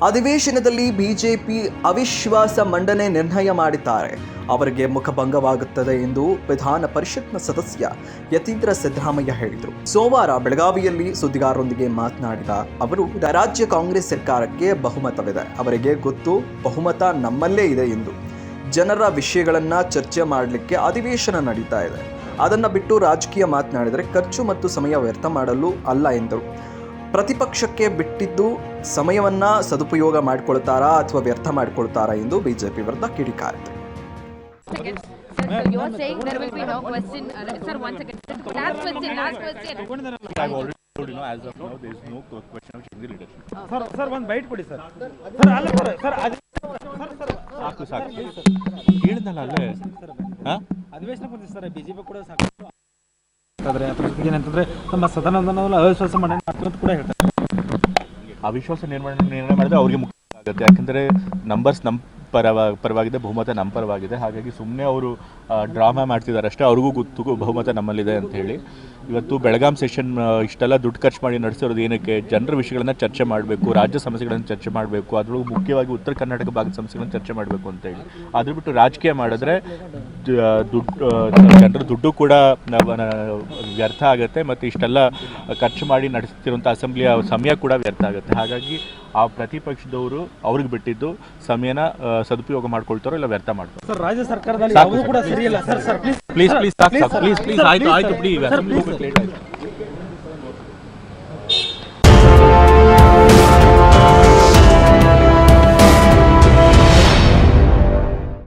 ಅಧಿವೇಶನದಲ್ಲಿ ಬಿಜೆಪಿ ಅವಿಶ್ವಾಸ ಮಂಡನೆ ನಿರ್ಣಯ ಮಾಡಿದ್ದಾರೆ. ಅವರಿಗೆ ಮುಖಭಂಗವಾಗುತ್ತದೆ ಎಂದು ವಿಧಾನ ಪರಿಷತ್ನ ಸದಸ್ಯ ಯತೀಂದ್ರ ಸಿದ್ದರಾಮಯ್ಯ ಹೇಳಿದರು. ಸೋಮವಾರ ಬೆಳಗಾವಿಯಲ್ಲಿ ಸುದ್ದಿಗಾರರೊಂದಿಗೆ ಮಾತನಾಡಿದ ಅವರು ರಾಜ್ಯ ಕಾಂಗ್ರೆಸ್ ಸರ್ಕಾರಕ್ಕೆ ಬಹುಮತವಿದೆ. ಅವರಿಗೆ ಗೊತ್ತು, ಬಹುಮತ ನಮ್ಮಲ್ಲೇ ಇದೆ ಎಂದು. ಜನರ ವಿಷಯಗಳನ್ನು ಚರ್ಚೆ ಮಾಡಲಿಕ್ಕೆ ಅಧಿವೇಶನ ನಡೀತಾ ಇದೆ. ಅದನ್ನು ಬಿಟ್ಟು ರಾಜಕೀಯ ಮಾತನಾಡಿದರೆ ಖರ್ಚು ಮತ್ತು ಸಮಯ ವ್ಯರ್ಥ ಮಾಡಲು ಅಲ್ಲ ಎಂದರು. ಪ್ರತಿಪಕ್ಷಕ್ಕೆ ಬಿಟ್ಟಿದ್ದು ಸಮಯವನ್ನ ಸದುಪಯೋಗ ಮಾಡಿಕೊಳ್ತಾರಾ ಅಥವಾ ವ್ಯರ್ಥ ಮಾಡಿಕೊಳ್ತಾರಾ ಎಂದು ಬಿಜೆಪಿ ವಿರುದ್ಧ ಕಿಡಿಕಾರಿತು. ಸಾಕು ಸಾಕು. ಹೇಳಿದ್ನಲ್ಲ ಅಲ್ಲೇ. ಅಧಿವೇಶನ ಸರ್ ಬಿಜೆಪಿ ಕೂಡ ಸಾಕು. ಆದ್ರೆ ಅದ್ರ ಜೊತೆಗೆ ಏನಂತಂದ್ರೆ ನಮ್ಮ ಸದಾನಂದನವಲ್ಲ ಅವಿಶ್ವಾಸ ಮಾಡಿ ಅಂತ ಕೂಡ ಹೇಳ್ತಾರೆ. ಅವಿಶ್ವಾಸ ನಿರ್ಮಾಣ ನಿರ್ಣಯ ಮಾಡಿದ್ರೆ ಅವ್ರಿಗೆ ಮುಖ್ಯ ಆಗುತ್ತೆ. ಯಾಕಂದ್ರೆ ನಂಬರ್ಸ್ ನಮ್ಮ ಪರವಾ ಪರವಾಗಿದೆ, ಬಹುಮತ ನಮ್ಮ ಪರವಾಗಿದೆ. ಹಾಗಾಗಿ ಸುಮ್ಮನೆ ಅವರು ಡ್ರಾಮಾ ಮಾಡ್ತಿದ್ದಾರೆ ಅಷ್ಟೇ ಅವ್ರಿಗೂ ಗೊತ್ತು ಬಹುಮತ ನಮ್ಮಲ್ಲಿದೆ ಅಂತ ಹೇಳಿ. ಇವತ್ತು ಬೆಳಗಾಂ ಸೆಷನ್ ಇಷ್ಟೆಲ್ಲ ದುಡ್ಡು ಖರ್ಚು ಮಾಡಿ ನಡೆಸಿರೋದು ಏನಕ್ಕೆ? ಜನರ ವಿಷಯಗಳನ್ನ ಚರ್ಚೆ ಮಾಡಬೇಕು, ರಾಜ್ಯ ಸಮಸ್ಯೆಗಳನ್ನು ಚರ್ಚೆ ಮಾಡಬೇಕು, ಅದರೊಳಗೆ ಮುಖ್ಯವಾಗಿ ಉತ್ತರ ಕರ್ನಾಟಕ ಭಾಗದ ಸಮಸ್ಯೆಗಳನ್ನು ಚರ್ಚೆ ಮಾಡಬೇಕು ಅಂತ ಹೇಳಿ. ಅದ್ರ ಬಿಟ್ಟು ರಾಜಕೀಯ ಮಾಡಿದ್ರೆ ದುಡ್ಡು ಜನರ ದುಡ್ಡು ಕೂಡ ವ್ಯರ್ಥ ಆಗುತ್ತೆ. ಮತ್ತು ಇಷ್ಟೆಲ್ಲ ಖರ್ಚು ಮಾಡಿ ನಡೆಸ್ತಿರುವಂಥ ಅಸೆಂಬ್ಲಿಯ ಸಮಯ ಕೂಡ ವ್ಯರ್ಥ ಆಗುತ್ತೆ. ಹಾಗಾಗಿ ಆ ಪ್ರತಿಪಕ್ಷದವರು ಅವ್ರಿಗೆ ಬಿಟ್ಟಿದ್ದು ಸಮಯನ ಸದುಪಯೋಗ ಮಾಡ್ಕೊಳ್ತಾರೋ ಇಲ್ಲ ವ್ಯರ್ಥ ಮಾಡ್ತಾರೋ? ಸರ್ ರಾಜ್ಯ ಸರ್ಕಾರದಲ್ಲಿ ಯಾವುದೂ ಕೂಡ ಸರಿಯಿಲ್ಲ sir sir please please please please ಆಯ್ತು ಆಯ್ತು ಬಿಡಿ